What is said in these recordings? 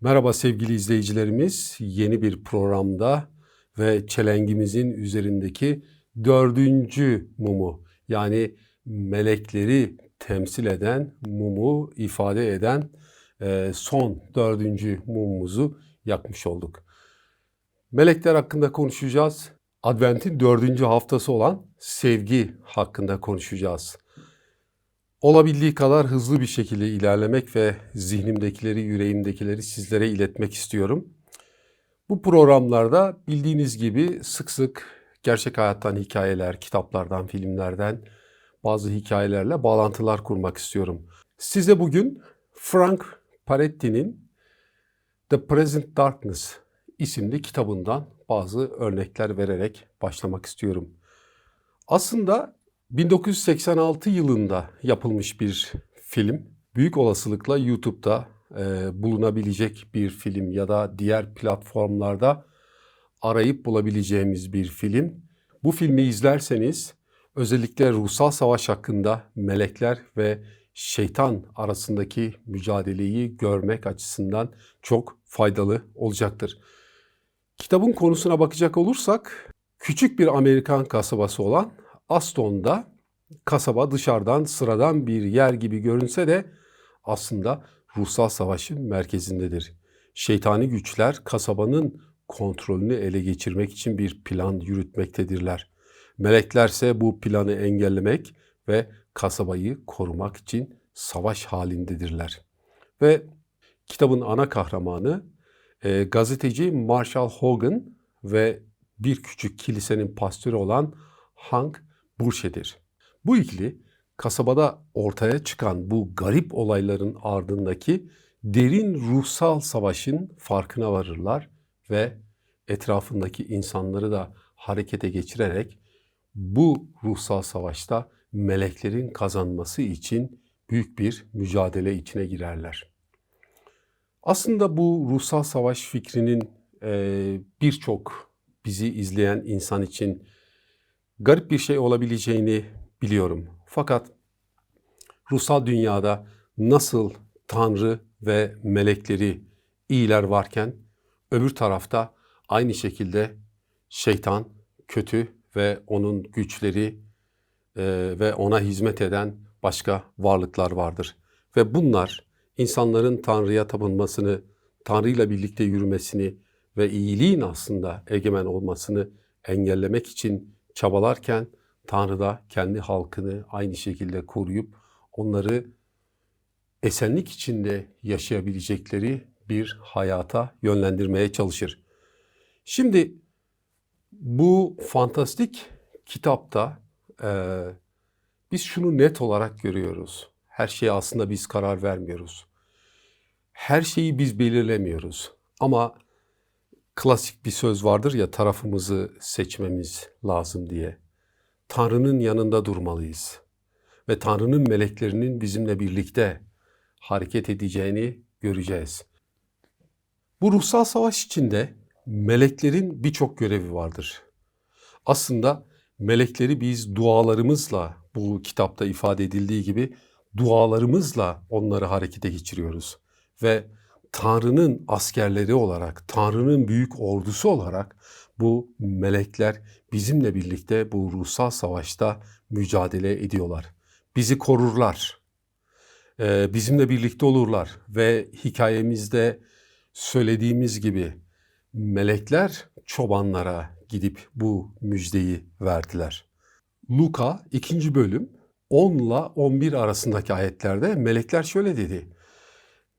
Merhaba sevgili izleyicilerimiz. Yeni bir programda ve çelengimizin üzerindeki dördüncü mumu yani melekleri temsil eden mumu ifade eden e, son dördüncü mumumuzu yakmış olduk. Melekler hakkında konuşacağız. Advent'in dördüncü haftası olan sevgi hakkında konuşacağız. Olabildiği kadar hızlı bir şekilde ilerlemek ve zihnimdekileri, yüreğimdekileri sizlere iletmek istiyorum. Bu programlarda bildiğiniz gibi sık sık gerçek hayattan hikayeler, kitaplardan, filmlerden bazı hikayelerle bağlantılar kurmak istiyorum. Size bugün Frank Paretti'nin The Present Darkness isimli kitabından bazı örnekler vererek başlamak istiyorum. Aslında 1986 yılında yapılmış bir film. Büyük olasılıkla YouTube'da e, bulunabilecek bir film ya da diğer platformlarda arayıp bulabileceğimiz bir film. Bu filmi izlerseniz özellikle ruhsal savaş hakkında melekler ve şeytan arasındaki mücadeleyi görmek açısından çok faydalı olacaktır. Kitabın konusuna bakacak olursak küçük bir Amerikan kasabası olan Aston'da kasaba dışarıdan sıradan bir yer gibi görünse de aslında ruhsal savaşın merkezindedir. Şeytani güçler kasabanın kontrolünü ele geçirmek için bir plan yürütmektedirler. Meleklerse bu planı engellemek ve kasabayı korumak için savaş halindedirler. Ve kitabın ana kahramanı e, gazeteci Marshall Hogan ve bir küçük kilisenin pastörü olan Hank Burşe'dir. Bu ikili kasabada ortaya çıkan bu garip olayların ardındaki derin ruhsal savaşın farkına varırlar ve etrafındaki insanları da harekete geçirerek bu ruhsal savaşta meleklerin kazanması için büyük bir mücadele içine girerler. Aslında bu ruhsal savaş fikrinin birçok bizi izleyen insan için garip bir şey olabileceğini biliyorum. Fakat ruhsal dünyada nasıl Tanrı ve melekleri iyiler varken öbür tarafta aynı şekilde şeytan, kötü ve onun güçleri e, ve ona hizmet eden başka varlıklar vardır. Ve bunlar insanların Tanrı'ya tapınmasını, Tanrı ile birlikte yürümesini ve iyiliğin aslında egemen olmasını engellemek için çabalarken Tanrı da kendi halkını aynı şekilde koruyup onları esenlik içinde yaşayabilecekleri bir hayata yönlendirmeye çalışır. Şimdi bu fantastik kitapta e, biz şunu net olarak görüyoruz. Her şeye aslında biz karar vermiyoruz. Her şeyi biz belirlemiyoruz. Ama klasik bir söz vardır ya tarafımızı seçmemiz lazım diye. Tanrı'nın yanında durmalıyız. Ve Tanrı'nın meleklerinin bizimle birlikte hareket edeceğini göreceğiz. Bu ruhsal savaş içinde meleklerin birçok görevi vardır. Aslında melekleri biz dualarımızla bu kitapta ifade edildiği gibi dualarımızla onları harekete geçiriyoruz ve Tanrı'nın askerleri olarak, Tanrı'nın büyük ordusu olarak bu melekler bizimle birlikte bu ruhsal savaşta mücadele ediyorlar. Bizi korurlar, ee, bizimle birlikte olurlar ve hikayemizde söylediğimiz gibi melekler çobanlara gidip bu müjdeyi verdiler. Luka 2. bölüm 10 ile 11 arasındaki ayetlerde melekler şöyle dedi.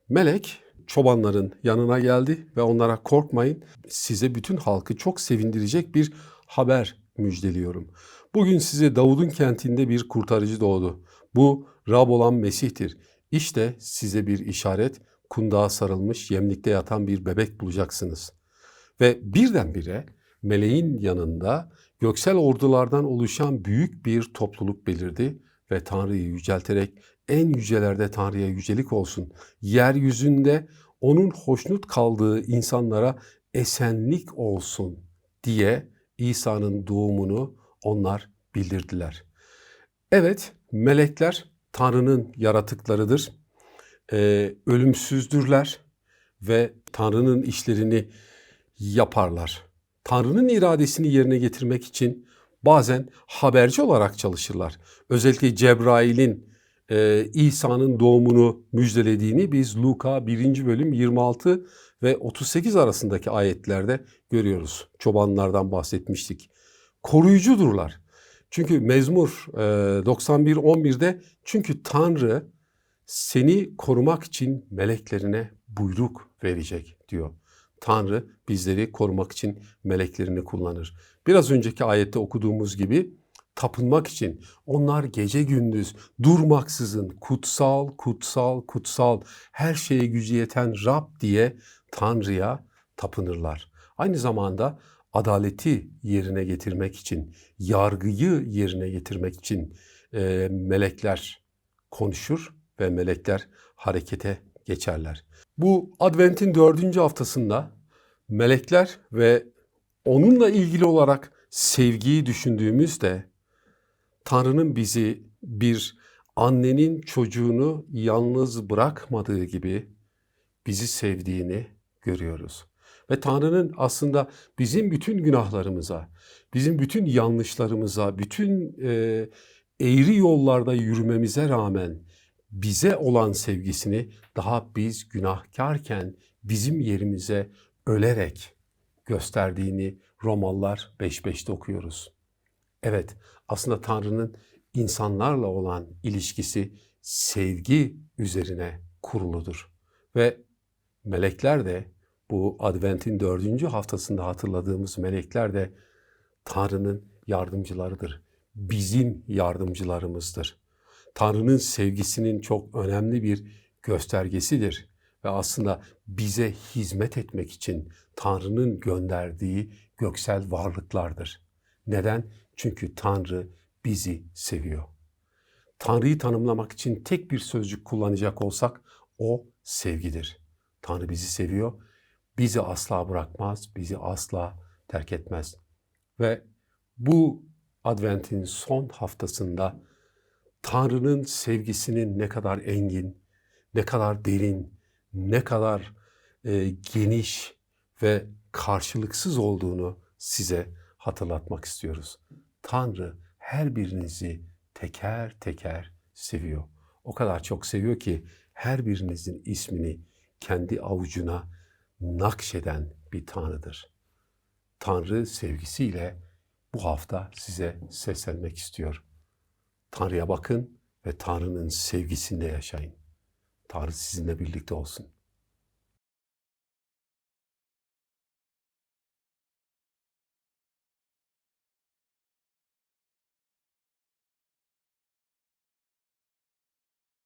Melek çobanların yanına geldi ve onlara korkmayın size bütün halkı çok sevindirecek bir haber müjdeliyorum. Bugün size Davud'un kentinde bir kurtarıcı doğdu. Bu Rab olan Mesih'tir. İşte size bir işaret, kundağa sarılmış yemlikte yatan bir bebek bulacaksınız. Ve birdenbire meleğin yanında göksel ordulardan oluşan büyük bir topluluk belirdi ve Tanrı'yı yücelterek en yücelerde Tanrı'ya yücelik olsun. Yeryüzünde onun hoşnut kaldığı insanlara esenlik olsun diye İsa'nın doğumunu onlar bildirdiler. Evet, melekler Tanrı'nın yaratıklarıdır. Ee, ölümsüzdürler ve Tanrı'nın işlerini yaparlar. Tanrı'nın iradesini yerine getirmek için bazen haberci olarak çalışırlar. Özellikle Cebrail'in e, İsa'nın doğumunu müjdelediğini biz Luka 1. bölüm 26 ve 38 arasındaki ayetlerde görüyoruz. Çobanlardan bahsetmiştik. Koruyucudurlar. Çünkü Mezmur e, 91-11'de çünkü Tanrı seni korumak için meleklerine buyruk verecek diyor. Tanrı bizleri korumak için meleklerini kullanır. Biraz önceki ayette okuduğumuz gibi tapınmak için onlar gece gündüz durmaksızın kutsal, kutsal, kutsal her şeye gücü yeten Rab diye Tanrı'ya tapınırlar. Aynı zamanda adaleti yerine getirmek için, yargıyı yerine getirmek için e, melekler konuşur ve melekler harekete geçerler. Bu Advent'in dördüncü haftasında melekler ve onunla ilgili olarak sevgiyi düşündüğümüzde Tanrı'nın bizi bir annenin çocuğunu yalnız bırakmadığı gibi bizi sevdiğini görüyoruz. Ve Tanrı'nın aslında bizim bütün günahlarımıza, bizim bütün yanlışlarımıza, bütün e, eğri yollarda yürümemize rağmen bize olan sevgisini daha biz günahkarken bizim yerimize ölerek gösterdiğini Romalılar 5.5'te okuyoruz. Evet, aslında Tanrı'nın insanlarla olan ilişkisi sevgi üzerine kuruludur. Ve melekler de bu Advent'in dördüncü haftasında hatırladığımız melekler de Tanrı'nın yardımcılarıdır. Bizim yardımcılarımızdır. Tanrı'nın sevgisinin çok önemli bir göstergesidir ve aslında bize hizmet etmek için Tanrı'nın gönderdiği göksel varlıklardır. Neden? Çünkü Tanrı bizi seviyor. Tanrı'yı tanımlamak için tek bir sözcük kullanacak olsak o sevgidir. Tanrı bizi seviyor. Bizi asla bırakmaz, bizi asla terk etmez. Ve bu Advent'in son haftasında Tanrı'nın sevgisinin ne kadar engin, ne kadar derin, ne kadar e, geniş ve karşılıksız olduğunu size hatırlatmak istiyoruz. Tanrı her birinizi teker teker seviyor. O kadar çok seviyor ki her birinizin ismini kendi avucuna nakşeden bir Tanrı'dır. Tanrı sevgisiyle bu hafta size seslenmek istiyor. Tanrı'ya bakın ve Tanrı'nın sevgisinde yaşayın. Tanrı sizinle birlikte olsun.